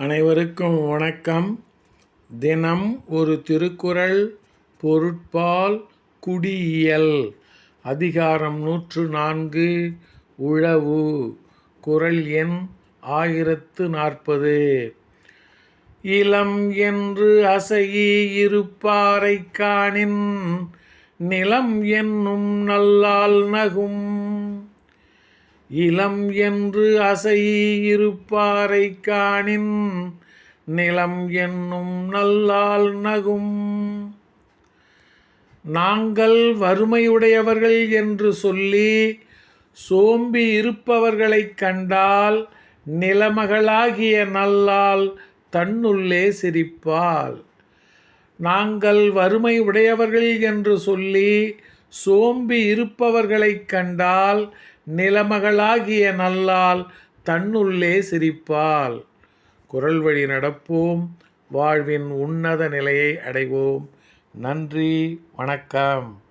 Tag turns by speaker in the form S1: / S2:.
S1: அனைவருக்கும் வணக்கம். தினம் ஒரு திருக்குறள் பொருட்பால் குடியியல். அதிகாரம் நூற்று நான்கு உழவு. குறள் எண் ஆயிரத்து நாற்பது. இளம் என்று அசையி இருப்பாரை காணின் நிலம் என்னும் நல்லால் நகும் இளம் என்று அசையி காணின் நிலம் என்னும் நல்லால் நகும். நாங்கள் வறுமையுடையவர்கள் என்று சொல்லி சோம்பி இருப்பவர்களைக் கண்டால் நிலமகளாகிய நல்லால் தன்னுள்ளே சிரிப்பாள். நாங்கள் வறுமை உடையவர்கள் என்று சொல்லி சோம்பி இருப்பவர்களைக் கண்டால் நிலமகளாகிய நல்லால் தன்னுள்ளே சிரிப்பாள். குரல் வழி நடப்போம். வாழ்வின் உன்னத நிலையை அடைவோம். நன்றி. வணக்கம்.